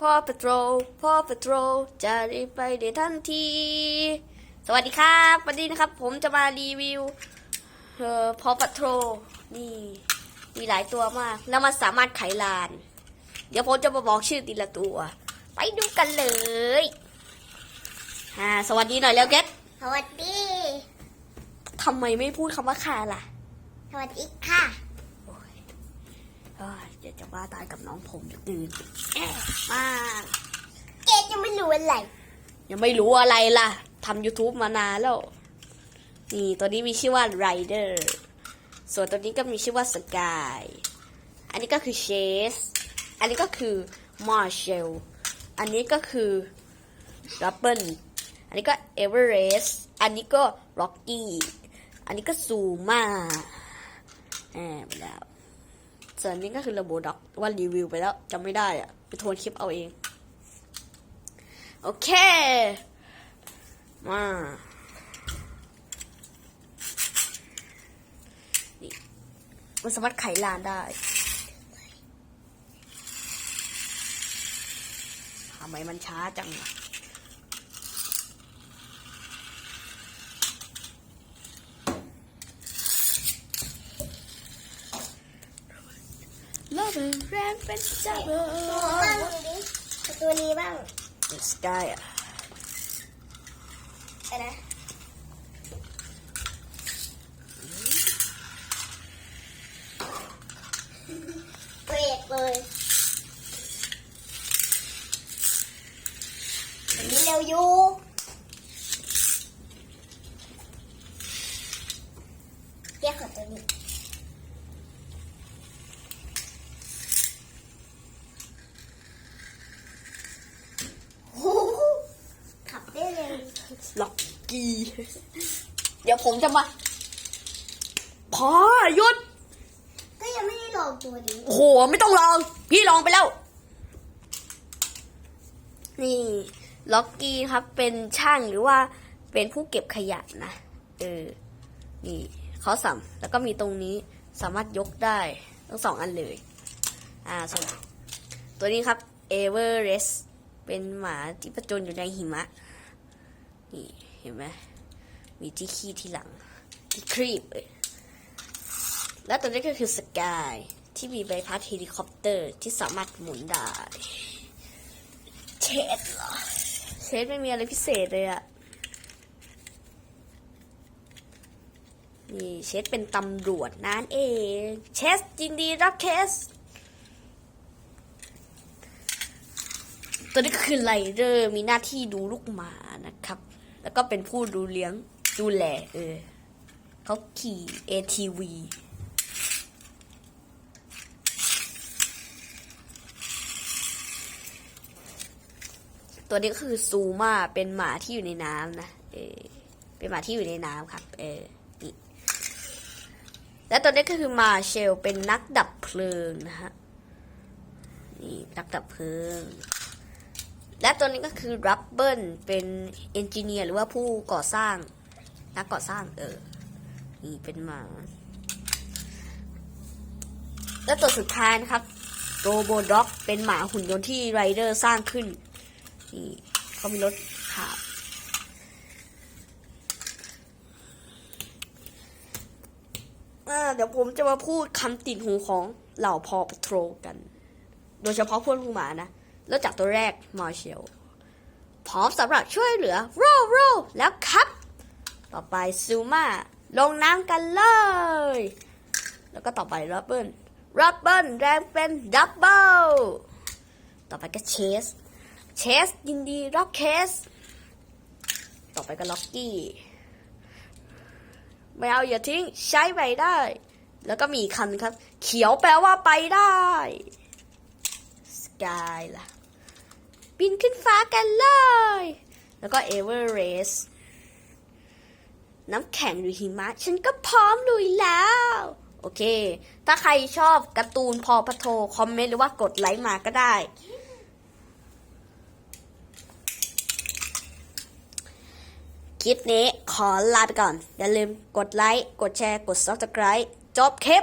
พ่อปโตรพ่อปโตรจะรีบไปเดี๋ยวทันที สวัสดีครับวันนี้นะครับ ผมจะมารีวิวเอ่อพ่อปโตรนี่มีหลายตัวมาก แล้วมันสามารถไขลาน เดี๋ยวผมจะมาบอกชื่อทีละตัว ไปดูกันเลยอ่าสวัสดีหน่อยแล้วเกตสวัสดีทำไมไม่พูดคำว่าค่าล่ะ สวัสดีค่ะโอ้ย เอ้ยเดี๋ยวจะว่าตายกับน้องผมจะตื่นแอะมากเกดยังไม่รู้อะไร ยังไม่รู้อะไรล่ะทำ YouTube มานานแล้ว นี่ตัวนี้มีชื่อว่า Rider ส่วนตัวนี้ก็มีชื่อว่า Sky อันนี้ก็คือ Chase อันนี้ก็คือ Marshall อันนี้ก็คือ Rubble อันนี้ก็ Everest อันนี้ก็ Rocky อันนี้ก็ Zuma แอบไปแล้ว ส่วนนี้ก็คือ Robo Dog ว่ารีวิวไปแล้วจำไม่ได้อะไปโทนคลิปเอาเอง โอเค มามันสามารถไขลานได้ทำไมมันช้าจังอะ โลก เป็นแรงเป็นจับเบอบ้างดูดิตัวนี้บ้างสกายอะไปนะเบรกเลยอันนี้เร็วอยู่เรียกขอตัวนี้ โอ้โหขับได้เลย ล็อกกี้ เดี๋ยวผมจะมาพอหยุด ก็ยังไม่ได้ลองตัวนี้ โอ้โห ไม่ต้องลอง พี่ลองไปแล้ว นี่ล็อกกี้ครับ เป็นช่างหรือว่าเป็นผู้เก็บขยะนะ เออ นี่เขาสัมแล้วก็มีตรงนี้สามารถยกได้ทั้งสองอันเลย อ่าส่วนตัวนี้ครับเอเวอร์เรสเป็นหมาที่ประจนอยู่ในหิมะ นี่เห็นไหมมีที่ขี้ที่หลัง ที่ครีบเลยและตัวนี้ก็คือสกายที่มีใบพัดเฮลิคอปเตอร์ที่สามารถหมุนได้ เชดเหรอ เชดไม่มีอะไรพิเศษเลยอะนี่เชดเป็นตำรวจนั่นเอง เชสยินดีรับเคส ตัวนี้ก็คือไลเดอร์มีหน้าที่ดูลูกหมานะครับ แล้วก็เป็นผู้ดูเลี้ยงดูแลเออเขาขี่ ATV ตัวนี้ก็คือซูมาเป็นหมาที่อยู่ในน้ำนะเออเป็นหมาที่อยู่ในน้ำครับ เออนี่และตัวนี้ก็คือมาเชลเป็นนักดับเพลิงนะฮะนี่นักดับเพลิง และตัวนี้ก็คือรับเบิลเป็นเอนจิเนียร์หรือว่าผู้ก่อสร้าง นักก่อสร้างเออ นี่เป็นหมา และตัวสุดท้ายนะครับโรโบด็อกเป็นหมาหุ่นยนต์ที่ไรเดอร์สร้างขึ้น นี่เขามีรถขับอ่าเดี๋ยวผมจะมาพูดคำติดหูของเหล่าพอปโทรกัน โดยเฉพาะพวกลูกหมานะ เริ่มจากตัวแรกมาเชลพร้อมสำหรับช่วยเหลือโรโรแล้วครับ ต่อไปซูมาลงน้ำกันเลย แล้วก็ต่อไปรับเบิลรับเบิลแรงเป็นดับเบิลต่อไปก็เชส เชสยินดีร็อกเคส ต่อไปก็ล็อกกี้ไม่เอาอย่าทิ้งใช้ไปได้ แล้วก็มีคันครับ เขียวแปลว่าไปได้ สกายล่ะ บินขึ้นฟ้ากันเลย แล้วก็เอเวอร์เรสต์น้ำแข็งหรือหิมะ ฉันก็พร้อมลุยแล้ว โอเค ถ้าใครชอบการ์ตูนพอพะโท คอมเมนต์หรือว่ากดไลค์มาก็ได้ คลิปนี้ขอลาไปก่อน อย่าลืมกดไลค์ กดแชร์ กด subscribe จบคลิป